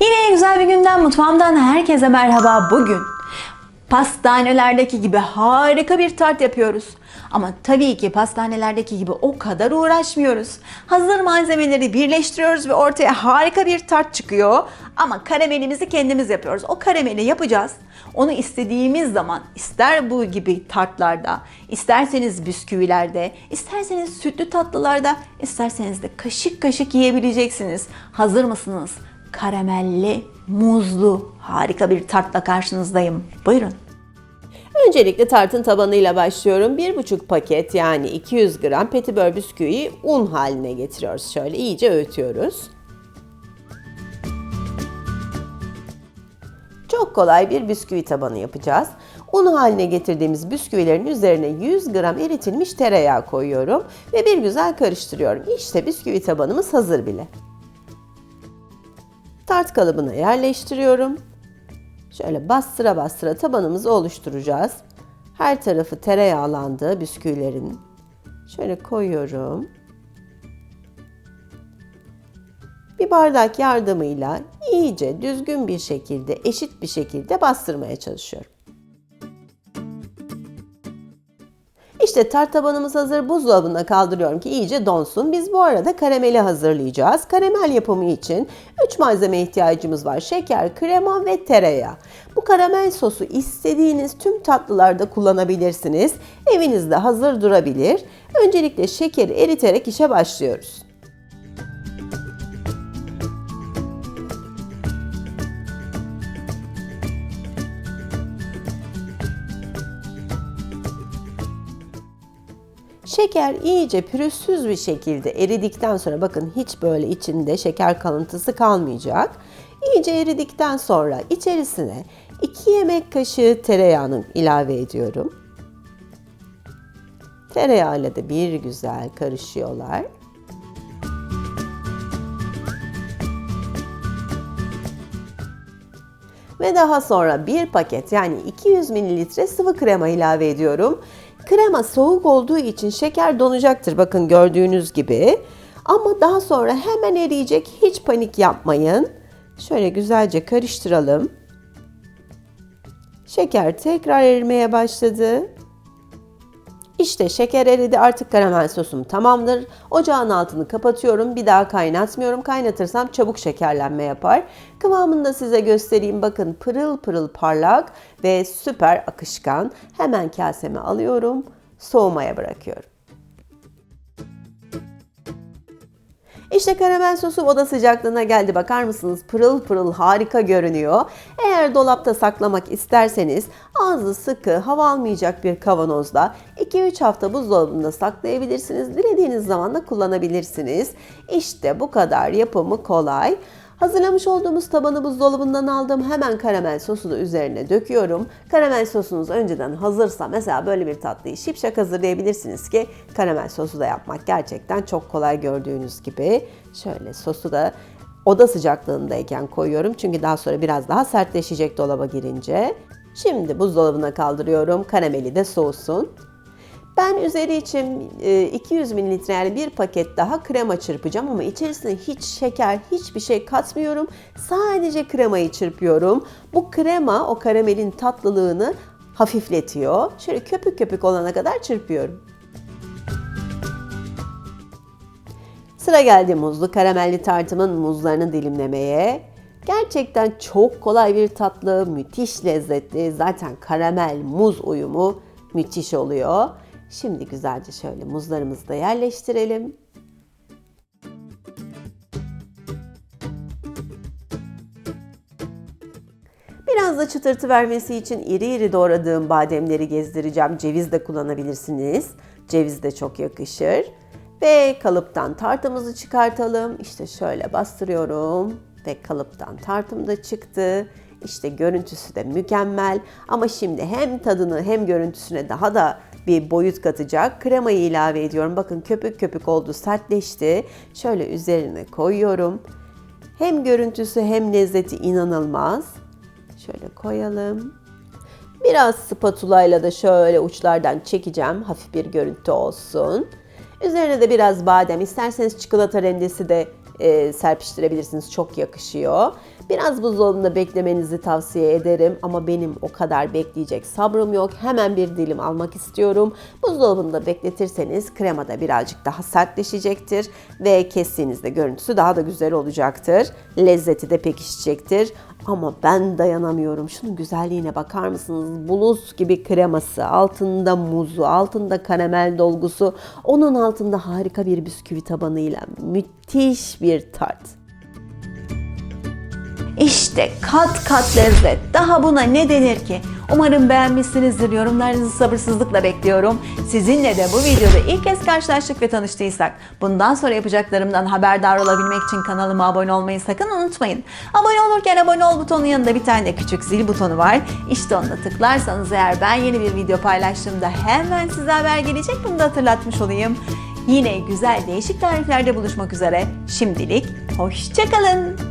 Yine güzel bir günden mutfağımdan herkese merhaba. Bugün pastanelerdeki gibi harika bir tart yapıyoruz. Ama tabii ki pastanelerdeki gibi o kadar uğraşmıyoruz. Hazır malzemeleri birleştiriyoruz ve ortaya harika bir tart çıkıyor. Ama karamelimizi kendimiz yapıyoruz. O karameli yapacağız. Onu istediğimiz zaman ister bu gibi tartlarda, isterseniz bisküvilerde, isterseniz sütlü tatlılarda, isterseniz de kaşık kaşık yiyebileceksiniz. Hazır mısınız? Karamelli, muzlu, harika bir tartla karşınızdayım. Buyurun. Öncelikle tartın tabanıyla başlıyorum. 1,5 paket yani 200 gram petibör bisküviyi un haline getiriyoruz. Şöyle iyice öğütüyoruz. Çok kolay bir bisküvi tabanı yapacağız. Un haline getirdiğimiz bisküvilerin üzerine 100 gram eritilmiş tereyağı koyuyorum ve bir güzel karıştırıyorum. İşte bisküvi tabanımız hazır bile. Tart kalıbına yerleştiriyorum. Şöyle bastıra bastıra tabanımızı oluşturacağız. Her tarafı tereyağlandı bisküvilerin. Şöyle koyuyorum. Bir bardak yardımıyla iyice düzgün bir şekilde, eşit bir şekilde bastırmaya çalışıyorum. İşte tart tabanımız hazır. Buzdolabına kaldırıyorum ki iyice donsun. Biz bu arada karameli hazırlayacağız. Karamel yapımı için 3 malzeme ihtiyacımız var. Şeker, krema ve tereyağı. Bu karamel sosu istediğiniz tüm tatlılarda kullanabilirsiniz. Evinizde hazır durabilir. Öncelikle şekeri eriterek işe başlıyoruz. Şeker iyice pürüzsüz bir şekilde eridikten sonra bakın hiç böyle içinde şeker kalıntısı kalmayacak. İyice eridikten sonra içerisine 2 yemek kaşığı tereyağını ilave ediyorum. Tereyağıyla da bir güzel karışıyorlar. Ve daha sonra bir paket yani 200 mililitre sıvı krema ilave ediyorum. Krema soğuk olduğu için şeker donacaktır bakın gördüğünüz gibi. Ama daha sonra hemen eriyecek hiç panik yapmayın. Şöyle güzelce karıştıralım. Şeker tekrar erimeye başladı. İşte şeker eridi artık karamel sosum tamamdır. Ocağın altını kapatıyorum. Bir daha kaynatmıyorum. Kaynatırsam çabuk şekerlenme yapar. Kıvamını da size göstereyim. Bakın pırıl pırıl parlak ve süper akışkan. Hemen kaseme alıyorum. Soğumaya bırakıyorum. İşte karamel sosum oda sıcaklığına geldi. Bakar mısınız? Pırıl pırıl harika görünüyor. Eğer dolapta saklamak isterseniz ağzı sıkı, hava almayacak bir kavanozda 2-3 hafta buzdolabında saklayabilirsiniz. Dilediğiniz zaman da kullanabilirsiniz. İşte bu kadar yapımı kolay. Hazırlamış olduğumuz tabanı buzdolabından aldım. Hemen karamel sosunu üzerine döküyorum. Karamel sosunuz önceden hazırsa mesela böyle bir tatlıyı şipşak hazırlayabilirsiniz ki karamel sosu da yapmak gerçekten çok kolay gördüğünüz gibi. Şöyle sosu da oda sıcaklığındayken koyuyorum. Çünkü daha sonra biraz daha sertleşecek dolaba girince. Şimdi buzdolabına kaldırıyorum. Karameli de soğusun. Ben üzeri için e, 200 mililitre yani bir paket daha krema çırpacağım ama içerisine hiç şeker, hiçbir şey katmıyorum. Sadece kremayı çırpıyorum. Bu krema o karamelin tatlılığını hafifletiyor. Şöyle köpük köpük olana kadar çırpıyorum. Sıra geldi muzlu karamelli tartımın muzlarını dilimlemeye. Gerçekten çok kolay bir tatlı, müthiş lezzetli. Zaten karamel muz uyumu müthiş oluyor. Şimdi güzelce şöyle muzlarımızı da yerleştirelim. Biraz da çıtırtı vermesi için iri iri doğradığım bademleri gezdireceğim. Ceviz de kullanabilirsiniz. Ceviz de çok yakışır. Ve kalıptan tartımızı çıkartalım. İşte şöyle bastırıyorum ve kalıptan tartım da çıktı. İşte görüntüsü de mükemmel. Ama şimdi hem tadını hem görüntüsüne daha da bir boyut katacak. Kremayı ilave ediyorum. Bakın köpük köpük oldu, sertleşti. Şöyle üzerine koyuyorum. Hem görüntüsü hem lezzeti inanılmaz. Şöyle koyalım. Biraz spatula ile de şöyle uçlardan çekeceğim. Hafif bir görüntü olsun. Üzerine de biraz badem, isterseniz çikolata rendesi de e, serpiştirebilirsiniz. Çok yakışıyor. Biraz buzdolabında beklemenizi tavsiye ederim ama benim o kadar bekleyecek sabrım yok. Hemen bir dilim almak istiyorum. Buzdolabında bekletirseniz krema da birazcık daha sertleşecektir ve kestiğinizde görüntüsü daha da güzel olacaktır. Lezzeti de pekişecektir. Ama ben dayanamıyorum. Şunun güzelliğine bakar mısınız? Bulus gibi kreması, altında muzu, altında karamel dolgusu, onun altında harika bir bisküvi tabanıyla müthiş bir tart. İşte kat kat lezzet. Daha buna ne denir ki? Umarım beğenmişsinizdir. Yorumlarınızı sabırsızlıkla bekliyorum. Sizinle de bu videoda ilk kez karşılaştık ve tanıştıysak bundan sonra yapacaklarımdan haberdar olabilmek için kanalıma abone olmayı sakın unutmayın. Abone olurken abone ol butonun yanında bir tane de küçük zil butonu var. İşte onunla tıklarsanız eğer ben yeni bir video paylaştığımda hemen size haber gelecek. Bunu da hatırlatmış olayım. Yine güzel değişik tariflerde buluşmak üzere. Şimdilik hoşçakalın.